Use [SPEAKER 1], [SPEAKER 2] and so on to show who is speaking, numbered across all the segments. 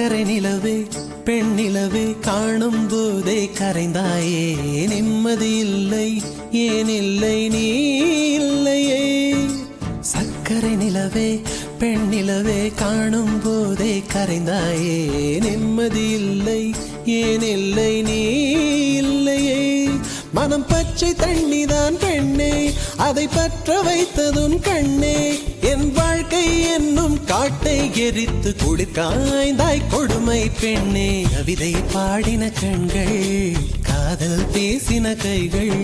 [SPEAKER 1] சக்கரை நிலவே பெண் நிலவே காணும் போதே கரைந்தாயே. நிம்மதி இல்லை ஏன் இல்லை நீ இல்லையே. சக்கரை நிலவே பெண் நிலவே காணும் போதே கரைந்தாயே. நிம்மதி இல்லை ஏன் இல்லை நீ இல்லையே. மனம் பச்சை தண்ணிதான் பெண்ணே அதை பற்ற வைத்ததுன் கண்ணே. எரித்து குளிர்காய்ந்தாய் கொடுமை பெண்ணே. கவிதை பாடின கண்கள் காதல் பேசின கைகள்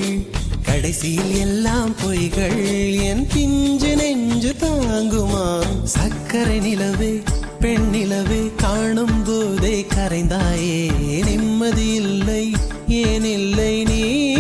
[SPEAKER 1] கடைசியில் எல்லாம் பொய்கள். என் பிஞ்சு நெஞ்சு தாங்குமா? சக்கரை நிலவே பெண் நிலவே காணும் போதே கரைந்தாயே. நிம்மதி இல்லை ஏன் இல்லை நீ?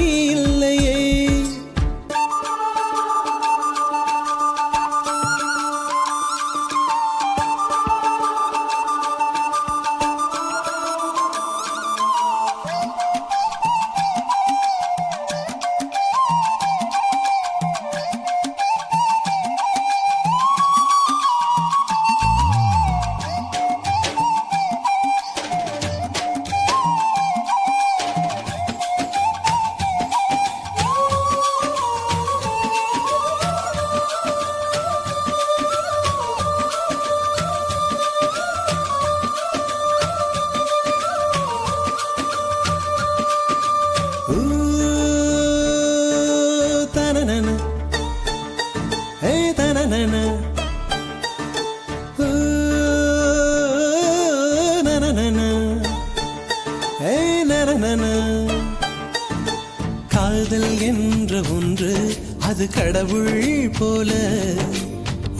[SPEAKER 1] காதல் என்ற ஒன்று அது கடவுள் போல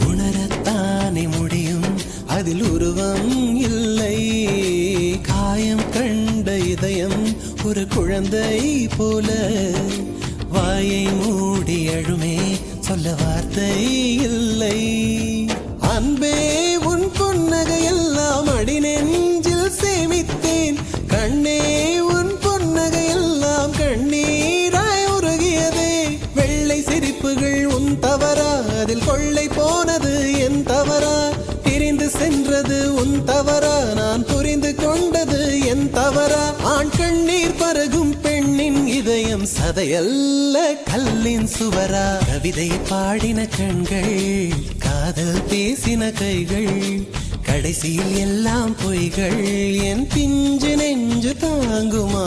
[SPEAKER 1] உணரத்தானே முடியும். அதில் உருவம் கொண்ட இதயம் ஒரு குழந்தை போல. வாயை மூடி அழுமே சொல்ல வார்த்தை இல்லை. அன்பே உன் புன்னகையெல்லாம் அடி நெஞ்சில் சேமித்தேன். கண்ணே உன் புன்னகையெல்லாம் கண்ணீராய் உருகியதே. வெள்ளை சிரிப்புகள் உன் தவறா அதில் கொள்ளை போன கதையல்ல கல்லின் சுவரா? கவிதை பாடின கண்கள் காதல் பேசின கைகள் கடைசியில் எல்லாம் பொய்கள் என் பிஞ்சு நெஞ்சு தாங்குமா?